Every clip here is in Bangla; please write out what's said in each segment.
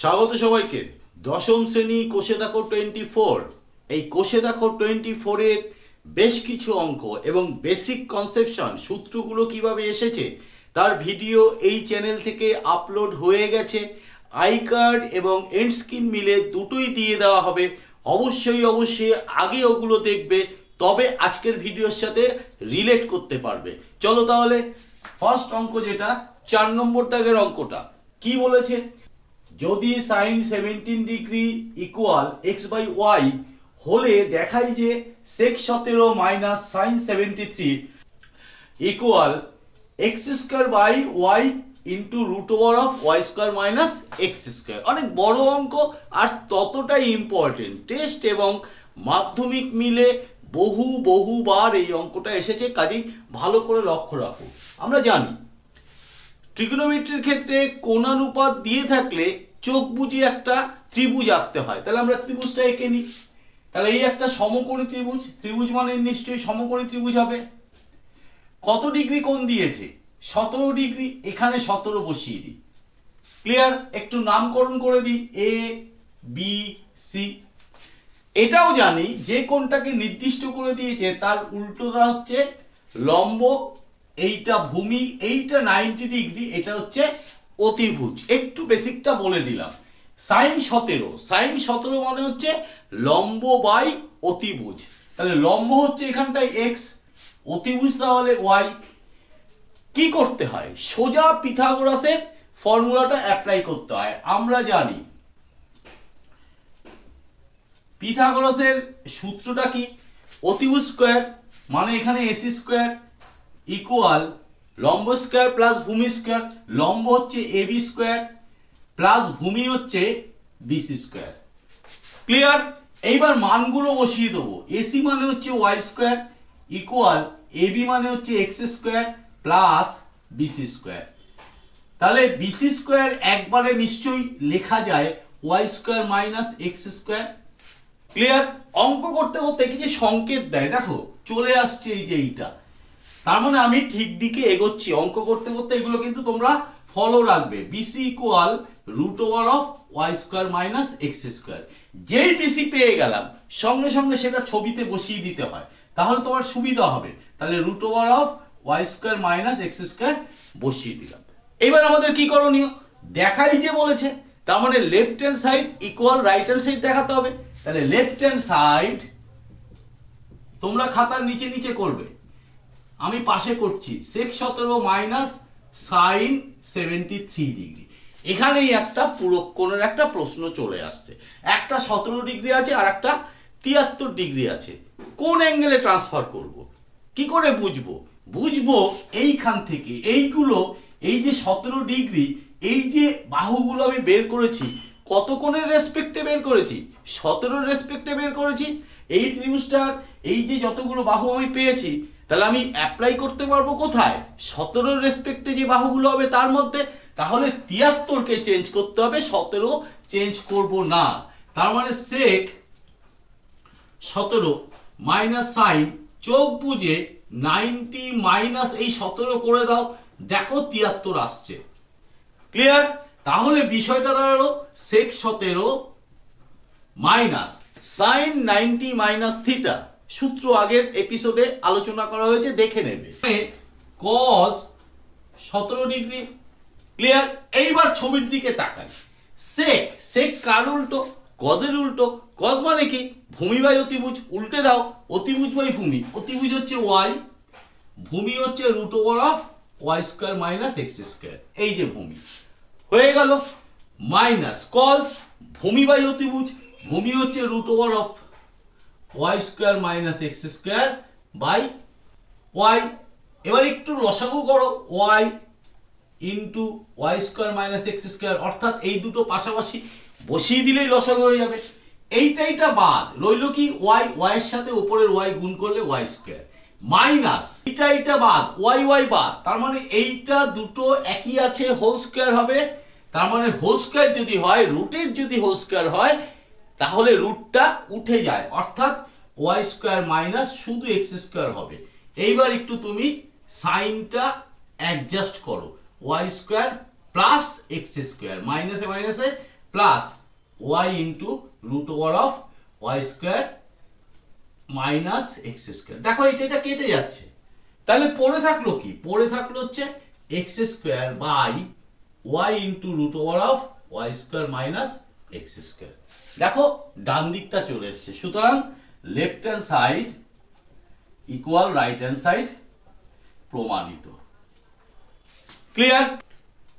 স্বাগত সবাইকে। দশম শ্রেণি কোষে দেখো টোয়েন্টি ফোর। এই কোষে দেখো টোয়েন্টি ফোরের বেশ কিছু অঙ্ক এবং বেসিক কনসেপশন সূত্রগুলো কীভাবে এসেছে তার ভিডিও এই চ্যানেল থেকে আপলোড হয়ে গেছে। আই কার্ড এবং এন্ড স্ক্রিন মিলে দুটোই দিয়ে দেওয়া হবে। অবশ্যই অবশ্যই আগে ওগুলো দেখবে, তবে আজকের ভিডিওর সাথে রিলেট করতে পারবে। চলো তাহলে ফার্স্ট অঙ্ক যেটা, চার নম্বর দাগের অঙ্কটা। কি বলেছে? যদি sine seventeen degree equal x by y হলে দেখাই যে সেক সতেরো minus sine seventy three equal x square by y into root over of y square minus x square অনেক বড় অঙ্ক, আর ততটাই ইম্পর্টেন্ট টেস্ট এবং মাধ্যমিক মিলে বহু বহুবার এই অঙ্কটা এসেছে, কাজেই ভালো করে লক্ষ্য রাখো। আমরা জানি ট্রিগোনোমেট্রির ক্ষেত্রে কোনানুপাত দিয়ে থাকলে চোখ বুঝে একটা ত্রিভুজ আঁকতে হয়। তাহলে আমরা ত্রিভুজটা এঁকে নিই। তাহলে এই একটা সমকোণী ত্রিভুজ। ত্রিভুজ মানে নিশ্চয়ই সমকোণী ত্রিভুজ হবে। কত ডিগ্রি কোণ দিয়েছে? সতেরো ডিগ্রি। এখানে সতেরো বসিয়ে দিই। ক্লিয়ার? একটু নামকরণ করে দিই। A, B, C. এটাও জানি, যে কোণটাকে নির্দিষ্ট করে দিয়েছে, তার উল্টোটা হচ্ছে লম্ব, এইটা ভূমি, এইটা নাইনটি ডিগ্রি এটা হচ্ছে অতিভুজ। একটু বেসিকটা বলে দিলাম। সাইন সতেরো। সাইন সতেরো মানে হচ্ছে লম্ব বাই অতিভুজ। তাহলে লম্ব হচ্ছে এখানটায় এক্স অতিভুজ তাহলে ওয়াই কি করতে হয়? সোজা পিথাগোরাসের ফর্মুলাটা অ্যাপ্লাই করতে হয়। আমরা জানি পিথাগোরাসের সূত্রটা কি? অতিভুজ স্কোয়ার মানে এখানে এসি স্কোয়ার ইকুয়াল লম্ব স্কোয়ার প্লাস ভূমি স্কোয়ার। লম্ব হচ্ছে এবি স্কোয়ার, প্লাস ভূমি হচ্ছে বিসি স্কোয়ার। ক্লিয়ার? এইবার মানগুলো বসিয়ে দেবো। এসি মানে হচ্ছে ওয়াই স্কোয়ার, ইকুয়াল এবি মানে হচ্ছে x square, plus BC square. তাহলে বিসি স্কোয়ার একবারে নিশ্চয়ই লেখা যায় y square minus x square. Clear? অঙ্ক করতে করতে কি যে সংকেত দেয়, দেখো, চলে আসছে এই যে এইটা। তার মানে আমি ঠিক দিকে এগোচ্ছি, অঙ্ক করতে করতে এগুলো কিন্তু তোমরা ফলো রাখবে। BC equal root over of y square minus x square যেই বিসি পেয়ে গেলাম, সঙ্গে সঙ্গে সেটা ছবিতে বসিয়ে দিতে হয়, তাহলে তোমার সুবিধা হবে। তাহলে root over of y square minus x square বসিয়ে দিলাম। এবার আমাদের কি করণীয়? দেখাই যে বলেছে, তার মানে left hand side equal right hand side দেখাতে হবে। তাহলে লেফট হ্যান্ড সাইড তোমরা খাতার নিচে নিচে করবে। আমি পাশে করছি। সেক সতেরো minus sine seventy three degree এখানেই একটা পুরক্ষণের একটা প্রশ্ন চলে আসছে। একটা সতেরো ডিগ্রি আছে আর একটা তিয়াত্তর ডিগ্রি আছে। কোন অ্যাঙ্গেলে ট্রান্সফার করব? কি করে বুঝব? বুঝব এইখান থেকে। এইগুলো, এই যে সতেরো ডিগ্রি এই যে বাহুগুলো আমি বের করেছি, কত কোণের রেসপেক্টে বের করেছি? সতেরোর রেসপেক্টে বের করেছি। এই ত্রিভুজটার, এই যে যতগুলো বাহু আমি পেয়েছি তাহলে আমি অ্যাপ্লাই করতে পারব কোথায়? সতেরোর রেসপেক্টে যে বাহুগুলো হবে তার মধ্যে, তাহলে তিয়াত্তরকে চেঞ্জ করতে হবে, সতেরো চেঞ্জ করব না। তার মানে সেক সতেরো মাইনাস সাইন চোখ বুঝে নাইনটি মাইনাস এই সতেরো করে দাও, দেখো তিয়াত্তর আসছে। ক্লিয়ার তাহলে বিষয়টা দাঁড়াল সেক সতেরো minus sine ninety minus theta সূত্র আগের এপিসোডে আলোচনা করা হয়েছে, দেখে নেবে। কস সতেরো ডিগ্রি ক্লিয়ার এইবার ছবির দিকে তাকাই। সেক সেক কার উল্টো? গজের উল্টো। গজ মানে কি? ভূমি বাই অতিভুজ, উল্টে দাও। অতিভুজ বাই ভূমি। অতিভুজ হচ্ছে ওয়াই ভূমি হচ্ছে root over of y square minus x square এই যে ভূমি। হয়ে গেল। মাইনাস কজ ভূমি বাই অতিভুজ, ভূমি হচ্ছে root over of y square minus x square by y এবার একটু লসাগু করো y into y square minus x square অর্থাৎ এই দুটো পাশাপাশি বসিয়ে দিলেই লসাগু হয়ে যাবে। এইটা এইটা বাদ, রইল কি ওয়াই ওয়াই এর সাথে উপরের ওয়াই গুণ করলে ওয়াই স্কোয়ার মাইনাস এটা এটা বাদ ওয়াই ওয়াই বাদ, তার মানে এইটা দুটো একই আছে হোল স্কোয়ার হবে। তার মানে হোল স্কোয়ার যদি হয় রুটের যদি হোল স্কোয়ার হয় তাহলে রুটটা উঠে যায়, অর্থাৎ ওয়াই স্কোয়ার মাইনাস শুধু এক্স স্কোয়ার হবে। এইবার একটু তুমি সাইনটা অ্যাডজাস্ট করো y square plus x square মাইনাসে মাইনাসে plus y into root over of y square minus x square দেখো এটা এটা কেটে যাচ্ছে। তাহলে পড়ে থাকল কি? পড়ে থাকল হচ্ছে x square by y into root over of y square minus x square দেখো, ডান দিকটা চলে এসছে। সুতরাং left hand side equal right hand side প্রমাণিত। ক্লিয়ার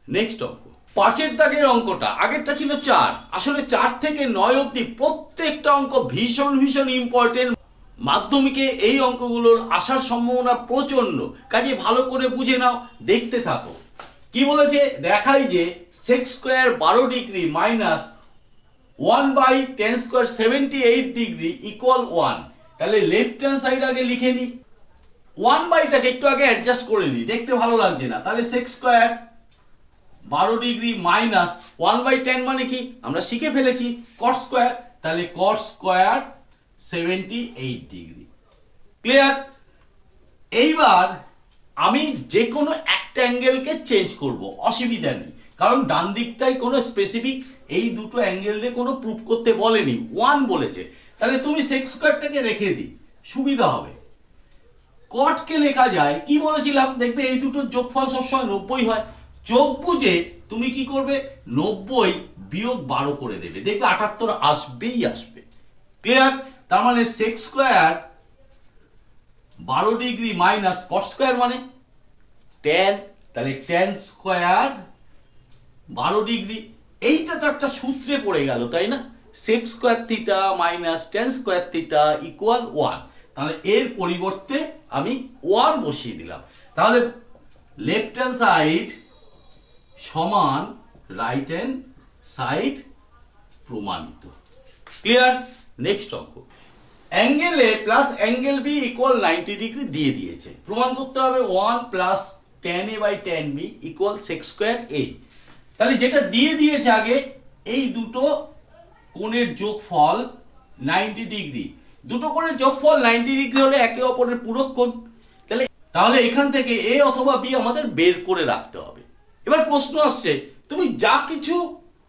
নেক্সট অঙ্ক। পাঁচের দাগের অঙ্কটা, আগেরটা ছিল চার। আসলে চার থেকে নয় অবধি প্রত্যেকটা অঙ্ক ভীষণ ভীষণ ইম্পর্টেন্ট মাধ্যমিকে এই অঙ্কগুলোর আসার সম্ভাবনা প্রচণ্ড কাজে ভালো করে বুঝে নাও, দেখতে থাকো। কি বলেছে? দেখাই যে সেক্স স্কোয়ার বারো degree minus one by tan square seventy eight degree equal one তাহলে লেফট হ্যান্ড সাইড আগে লিখে নিই ওয়ান বাইটাকে একটু আগে অ্যাডজাস্ট করে নিই দেখতে ভালো লাগছে না। তাহলে সেক্স স্কোয়ার বারো degree minus one by tan মানে কি? আমরা শিখে ফেলেছি কট স্কোয়ার তাহলে cot square seventy eight degree clear এইবার আমি যে কোনো একটা অ্যাঙ্গেলকে চেঞ্জ করব। অসুবিধা নেই। কারণ ডান দিকটাই কোনো স্পেসিফিক এই দুটো অ্যাঙ্গেল দিয়ে কোনো প্রুফ করতে বলেনি। ওয়ান বলেছে। তাহলে তুমি সেক্স স্কোয়ারটাকে রেখে দিই। সুবিধা হবে। কটকে লেখা যায়, কি বলেছিলাম? দেখবে এই দুটোর যোগফল সবসময় নব্বই হয়। যোগ বুঝে তুমি কি করবে? নব্বই বিয়োগ বারো করে দেবে। দেখবে আটাত্তর আসবেই আসবে। ক্লিয়ার তার মানে সেক্স স্কোয়ার বারো ডিগ্রি মাইনাস কট স্কোয়ার মানে টেন তাহলে টেন স্কোয়ার বারো ডিগ্রি। এইটা তো একটা সূত্রে পড়ে গেল, তাই না? Sec square theta minus tan square theta equal one তাহলে এর পরিবর্তে আমি ওয়ান বসিয়ে দিলাম। তাহলে লেফট হ্যান্ড সাইড সমান রাইট হ্যান্ড সাইড প্রমাণিত। ক্লিয়ার নেক্সট অঙ্ক। Angle A plus angle B equal ninety degree দিয়ে দিয়েছে। প্রমাণ করতে হবে one plus tan A by tan B equal sec square A তাহলে যেটা দিয়ে দিয়েছে আগে, এই দুটো কোণের যোগফল নাইনটি ডিগ্রি দুটো কোণের যোগফল নাইনটি ডিগ্রি হলে একে অপরের পূরক কোণ। তাহলে তাহলে এখান থেকে এ অথবা বি আমাদের বের করে রাখতে হবে। এবার প্রশ্ন আসছে, তুমি যা কিছু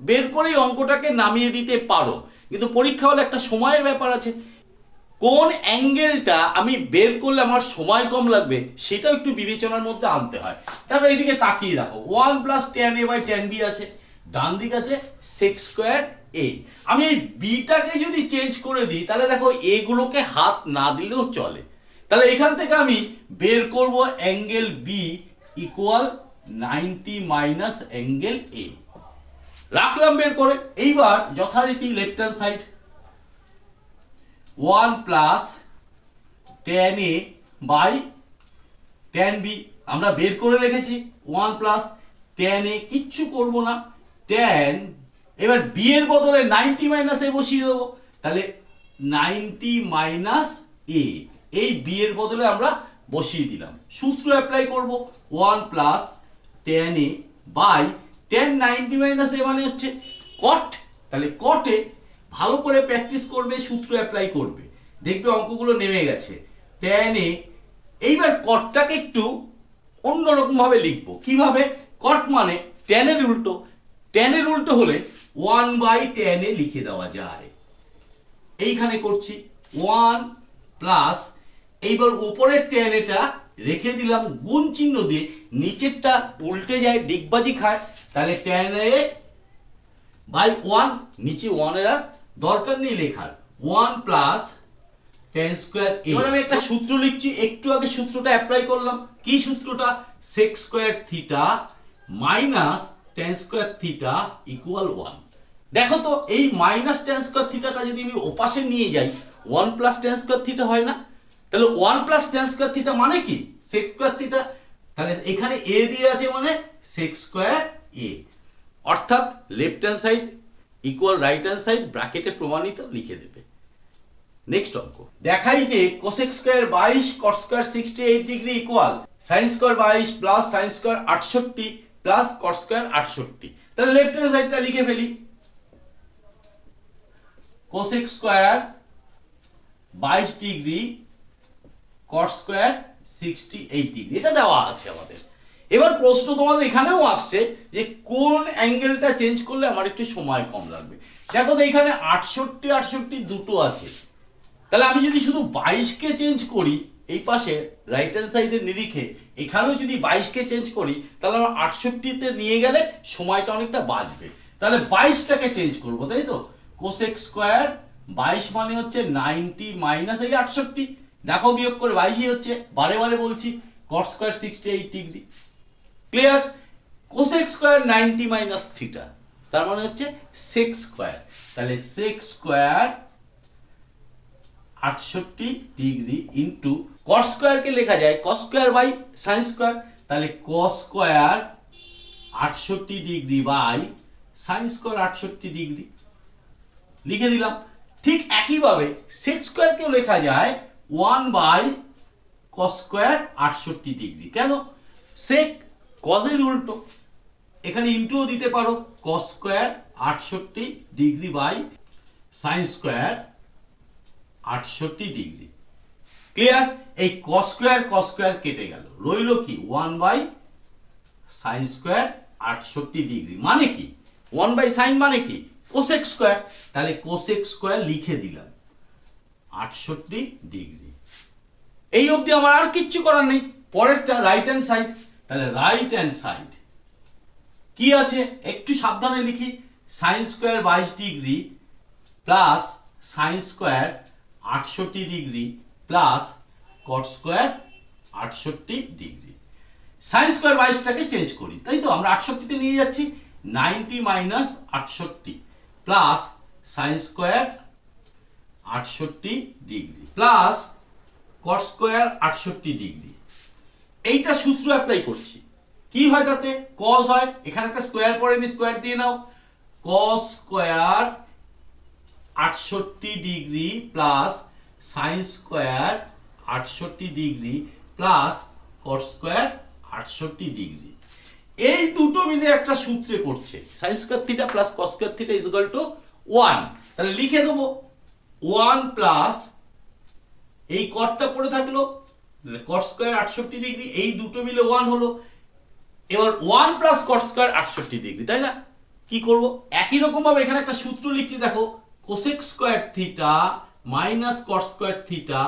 বের করে অঙ্কটাকে নামিয়ে দিতে পারো, কিন্তু পরীক্ষা হলে একটা সময়ের ব্যাপার আছে। কোন অ্যাঙ্গেলটা আমি বের করলে আমার সময় কম লাগবে, সেটাও একটু বিবেচনার মধ্যে আনতে হয়। দেখো, এইদিকে তাকিয়ে দেখো। One plus tan A by tan B আছে, ডান দিক আছে সেক্স স্কোয়ার এ আমি এই বিটাকে যদি চেঞ্জ করে দিই, তাহলে দেখো, এগুলোকে হাত না দিলেও চলে। তাহলে এখান থেকে আমি বের করব angle B equal ninety minus angle A রাখলাম বের করে। এইবার যথারীতি left hand side one plus tan A by tan B. আমরা বের করে রেখেছি। ওয়ান প্লাস টেন এ কিচ্ছু করব না। টেন, এবার বি এর বদলে নাইনটি মাইনাস এ বসিয়ে দেবো। তাহলে নাইনটি মাইনাস এ, এই বি এর বদলে আমরা বসিয়ে দিলাম। সূত্র অ্যাপ্লাই করব। One plus tan A by tan ninety minus A মানে হচ্ছে কট তাহলে কটে ভালো করে প্র্যাকটিস করবে, সূত্র অ্যাপ্লাই করবে। দেখবে অঙ্কগুলো নেমে গেছে। এ, এইবার কটটাকে একটু অন্যরকম ভাবে লিখব। কীভাবে? কট মানে টেনের উল্টো। টেনের উল্টো হলে ওয়ান বাই টেনে লিখে দেওয়া যায়। এইখানে করছি। ওয়ান প্লাস এইবার উপরের টেন এটা রেখে দিলাম, গুণ চিহ্ন দিয়ে নিচেরটা উল্টে যায়, ডিগবাজি খায়। তাহলে এ বাই ওয়ান নিচে ওয়ানের আর দরকার নেই লেখার। ওয়ান প্লাস টেন স্কোয়ার এবার আমি একটা সূত্র লিখছি, একটু আগে সূত্রটা অ্যাপ্লাই করলাম। কি সূত্রটা? Sec square theta minus tan square theta equal one দেখো তো, এই মাইনাস টেন স্কোয়ার থিটাটা যদি আমি ওপাশে নিয়ে যাই one plus tan square theta হয় না? তাহলে one plus tan square theta মানে কি? সেক্স স্কোয়ার থিটা তাহলে এখানে এ দিয়ে আছে মানে সেক্স স্কোয়ার এ অর্থাৎ left hand side equal right hand side ব্র্যাকেটে প্রমাণিত লিখে দেবে। নেক্সট অঙ্ক। দেখাই যে কোসেক স্কোয়ার বাইশ cot square sixty eight degree equal sine square বাইশ প্লাস সাইন স্কোয়ার আটষট্টি প্লাস কট স্কোয়ার আটষট্টি। তাহলে লেফট হ্যান্ড সাইডটা লিখে ফেলি। কোসেক স্কোয়ার বাইশ degree cot square sixty eight degree এটা দেওয়া আছে আমাদের। এবার প্রশ্ন তোমাদের এখানেও আসছে যে কোন অ্যাঙ্গেলটা চেঞ্জ করলে আমার একটু সময় কম লাগবে। দেখো তো এখানে আটষট্টি আটষট্টি দুটো আছে। তাহলে আমি যদি শুধু বাইশকে চেঞ্জ করি, এই পাশে রাইট হ্যান্ড সাইডের নিরিখে, এখানেও যদি বাইশকে চেঞ্জ করি, তাহলে আমার আটষট্টিতে নিয়ে গেলে সময়টা অনেকটা বাঁচবে। তাহলে বাইশটাকে চেঞ্জ করব, তাই তো? কোসেক স্কোয়ার বাইশ মানে হচ্ছে নাইনটি মাইনাস এই আটষট্টি। দেখো বিয়োগ করে বাইশই হচ্ছে, বারে বারে বলছি cot square sixty eight degree clear cosec square ninety minus theta তার মানে হচ্ছে সেক্স স্কোয়ার তাহলে সেক্স স্কোয়ার আটষট্টি ডিগ্রি ইন্টু কস স্কোয়ারকে লেখা যায় cos square by sine square তাহলে কস স্কোয়ার আটষট্টি ডিগ্রি বাই সাইন স্কোয়ার আটষট্টি ডিগ্রি লিখে দিলাম। ঠিক একইভাবে সেক স্কোয়ারকেও লেখা যায় ওয়ান বাই কস স্কোয়ার আটষট্টি ডিগ্রি কেন? সেক কজের উল্টো। এখানে ইন্টুও দিতে পারো কস স্কোয়ার আটষট্টি ডিগ্রি বাই সাইন স্কোয়ার আটষট্টি ডিগ্রি ক্লিয়ার এই কস স্কোয়ার কস স্কোয়ার কেটে গেল। রইল কি? ওয়ান বাই সাইন স্কোয়ার আটষট্টি ডিগ্রি মানে কি? ওয়ান বাই সাইন মানে কি? কোসেক স্কোয়ার তাহলে কোসেক স্কোয়ার লিখে দিলাম। আটষট্টি ডিগ্রি এই অবধি আমার আর কিচ্ছু করার নেই। পরেরটা রাইট হ্যান্ড সাইড তাহলে রাইট হ্যান্ড সাইড কি আছে? একটু সাবধানে লিখি। সাইন স্কোয়ার বাইশ ডিগ্রি প্লাস সাইন স্কোয়ার আটষট্টি ডিগ্রি প্লাস কট স্কোয়ার আটষট্টি ডিগ্রি। সাইন স্কোয়ার বাইশটাকে চেঞ্জ করি। তাই তো? আমরা আটষট্টিতে নিয়ে যাচ্ছি। নাইনটি মাইনাস আটষট্টি প্লাস সাইন স্কোয়ার আটষট্টি ডিগ্রি প্লাস কট স্কোয়ার আটষট্টি ডিগ্রি। এইটা সূত্র অ্যাপ্লাই করছি। কি হয় তাতে? কস হয়। এখানে একটা স্কোয়ার পরে নি স্কোয়ার দিয়ে নাও। কস স্কোয়ার আটষট্টি ডিগ্রি প্লাস সাইন স্কোয়ার আটষট্টি ডিগ্রি প্লাস কট স্কোয়ার আটষট্টি ডিগ্রি। এই দুটো মিলে একটা সূত্রে পড়ছে। Sine square theta plus cos square theta is equal to one তাহলে লিখে দেবো। ওয়ান প্লাস এই কটটা পড়ে থাকল কট স্কোয়ার আটষট্টি ডিগ্রি এই দুটো মিলে ওয়ান হলো। এবার ওয়ান প্লাস কট স্কোয়ার আটষট্টি ডিগ্রি তাই না? কি করব? একই রকম ভাবে এখানে একটা সূত্র লিখছি, দেখো। Cosec square theta minus cot square theta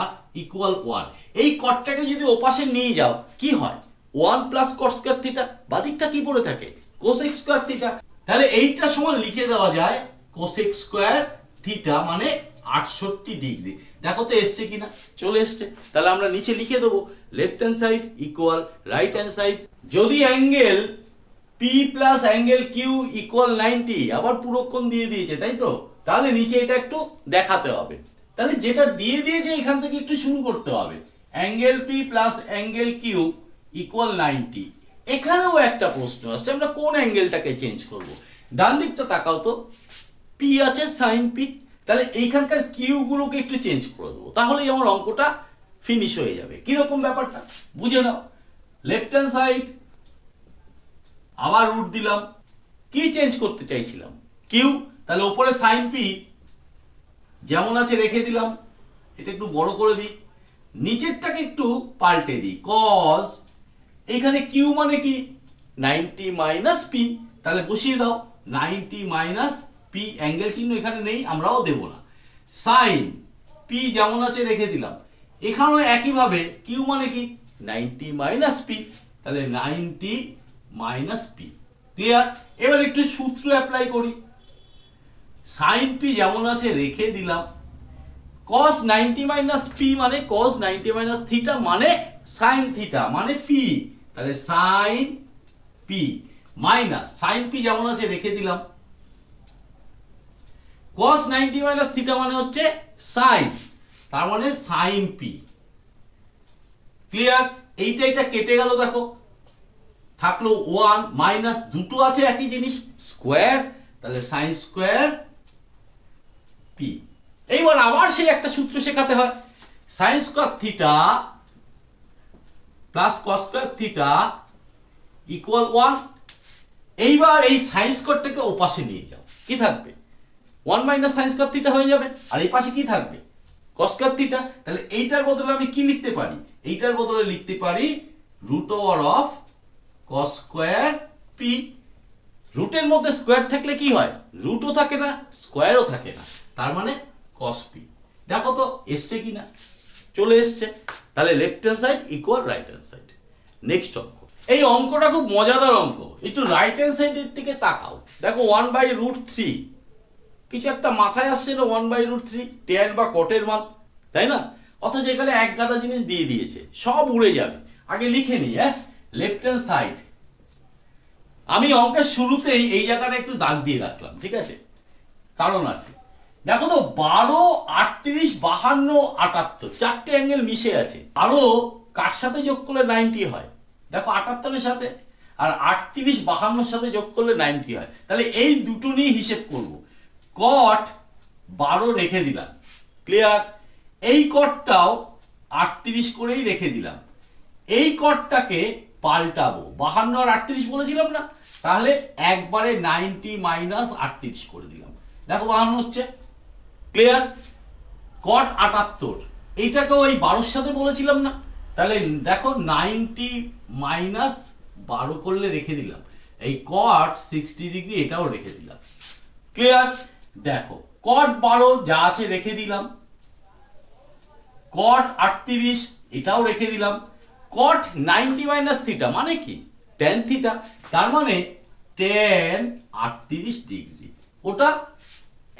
equal one এই কটটাকে যদি ওপাশে নিয়ে যাও, কি হয়? One plus cot square theta বাদিকটা কি পড়ে থাকে? কোসেক স্কোয়ার থিটা তাহলে এইটা সমান লিখে দেওয়া যায় কোসেক স্কোয়ার থিটা মানে আটষট্টি ডিগ্রি। দেখো তো এসছে কিনা, চলে এসছে। তাহলে আমরা নিচে লিখে দেবো left hand side equal right hand side যদি angle P plus angle Q equal ninety আবার পুরোক্ষণ দিয়ে দিয়েছে, তাই তো? তাহলে নিচে এটা একটু দেখাতে হবে। তাহলে যেটা দিয়ে দিয়েছে, এখান থেকে একটু শুরু করতে হবে। Angle P plus angle Q equal ninety এখানেও একটা প্রশ্ন আসছে, আমরা কোন অ্যাঙ্গেলটাকে চেঞ্জ করব? ডান দিকটা তাকাও তো। পি আছে সাইন পি তাহলে এইখানকার কিউ গুলোকে একটু চেঞ্জ করে দেবো। তাহলেই আমার অঙ্কটা ফিনিশ হয়ে যাবে। কীরকম ব্যাপারটা? বুঝে নাও। লেফট হ্যান্ড সাইড আবার রুট দিলাম। কি চেঞ্জ করতে চাইছিলাম? কিউ, তাহলে ওপরে সাইন পি যেমন আছে রেখে দিলাম। এটা একটু বড় করে দিই। নিচেরটাকে একটু পাল্টে দিই। কজ এখানে কিউ মানে কি? নাইনটি মাইনাস পি তাহলে বসিয়ে দাও। নাইনটি মাইনাস পি অ্যাঙ্গেল চিহ্ন এখানে নেই, আমরাও দেব না। সাইন পি যেমন আছে রেখে দিলাম। এখানেও একইভাবে কিউ মানে কি? নাইনটি মাইনাস পি তাহলে নাইনটি মাইনাস পি ক্লিয়ার এবার একটু সূত্র অ্যাপ্লাই করি। সাইন পি যেমন আছে রেখে দিলাম। Cos 90 মাইনাস পি মানে cos 90 মাইনাস থিটা মানে সাইন থিটা মানে পি তাহলে sine P minus sine P যেমন আছে রেখে দিলাম। Cos 90 মাইনাস থিটা মানে হচ্ছে সাইন তার মানে সাইন পি ক্লিয়ার এইটা এটা কেটে গেল দেখো। থাকল ওয়ান মাইনাস দুটো আছে একই জিনিস স্কোয়ার তাহলে সাইন স্কোয়ার পি এইবার আবার সেই একটা সূত্র শেখাতে হয়। Sine square theta plus cos square theta equal one এইবার এই সাইন স্কোয়ারটাকে ওপাশে নিয়ে যাও। কি থাকবে? One minus sine square theta হয়ে যাবে। আর এই পাশে কি থাকবে? কস স্কোয়ার থিটা তাহলে এইটার বদলে আমি কি লিখতে পারি? এইটার বদলে লিখতে পারি root over of cos square P রুটের মধ্যে স্কোয়ার থাকলে কি হয়? রুটও থাকে না স্কোয়ারও থাকে না। তার মানে কস পি দেখো তো, এসছে কি না? চলে এসছে। তাহলে left hand side equal right hand side next অঙ্ক। এই অঙ্কটা খুব মজাদার অঙ্ক। একটু রাইট হ্যান্ড সাইডের দিকে তাকাও। দেখো ওয়ান বাই রুট থ্রি কিছু একটা মাথায় আসছে না one by root three tan বা কটের মান, তাই না? অথচ এখানে এক গাদা জিনিস দিয়ে দিয়েছে, সব উড়ে যাবে। আগে লিখে নিই হ্যাঁ লেফট হ্যান্ড সাইড আমি অঙ্কের শুরুতেই এই জায়গাটা একটু দাগ দিয়ে রাখলাম, ঠিক আছে? কারণ আছে। দেখো তো, বারো, আটত্রিশ, বাহান্ন, আটাত্তর, চারটে অ্যাঙ্গেল মিশে আছে। আরও কার সাথে যোগ করলে নাইনটি হয়? দেখো, আটাত্তরের সাথে। আর আটত্রিশ, বাহান্নর সাথে যোগ করলে নাইনটি হয়। তাহলে এই দুটো নিয়ে হিসেব করব। কট বারো রেখে দিলাম। ক্লিয়ার এই কটটাও আটত্রিশ করেই রেখে দিলাম। এই কটটাকে পাল্টাবো। বাহান্ন আর আটত্রিশ বলেছিলাম না? তাহলে একবারে নাইনটি মাইনাস আটত্রিশ করে দিলাম। দেখো বাহান্ন হচ্ছে। ক্লিয়ার কট আটাত্তর। এইটাকেও ওই বারোর সাথে বলেছিলাম না? তাহলে দেখো নাইনটি মাইনাস বারো করলে রেখে দিলাম। এই কট সিক্সটি ডিগ্রি এটাও রেখে দিলাম। ক্লিয়ার দেখো কট বারো যা আছে রেখে দিলাম। কট আটত্রিশ, এটাও রেখে দিলাম। কট নাইনটি মাইনাস থিটা মানে কি? টেন থিটা তার মানে টেন আটত্রিশ ডিগ্রি ওটা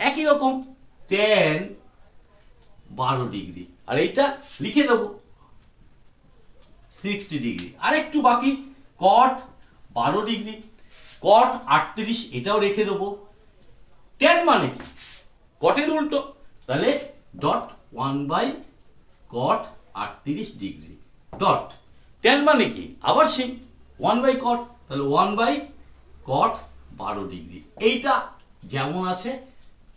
একই রকম টেন বারো ডিগ্রি আর এইটা লিখে দেবো সিক্সটি ডিগ্রি আর একটু বাকি কট বারো ডিগ্রি কট আটত্রিশ, এটাও রেখে দেবো। টেন মানে কি? কটের উল্টো। তাহলে ডট ওয়ান বাই কট আটত্রিশ ডিগ্রি ডট টেন মানে কি? আবার সেই ওয়ান বাই কট তাহলে ওয়ান বাই কট বারো ডিগ্রি এইটা যেমন আছে,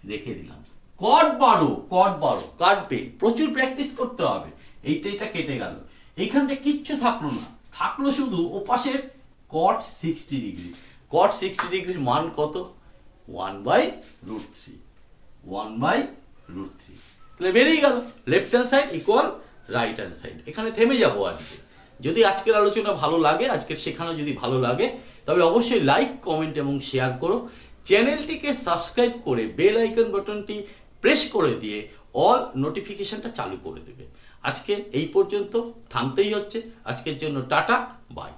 রেখে দিলাম। কট বারো কট বারো কাটবে প্রচুর প্র্যাকটিস করতে হবে। এইটা এটা কেটে গেল। এইখান থেকে কিচ্ছু থাকল না। থাকল শুধু ওপাশের cot sixty degree cot sixty ডিগ্রির মান কত? One by root three. One by root three. তাহলে বেরিয়ে গেল। Left hand side equal right hand side এখানে থেমে যাব আজকে। যদি আজকের আলোচনা ভালো লাগে, আজকের শেখানো যদি ভালো লাগে, তবে অবশ্যই লাইক কমেন্ট এবং শেয়ার করো। চ্যানেলটিকে সাবস্ক্রাইব করে বেল আইকন বাটনটি প্রেস করে দিয়ে অল নোটিফিকেশনটা চালু করে দেবে। আজকে এই পর্যন্ত, থামতেই হচ্ছে। আজকের জন্য টাটা বাই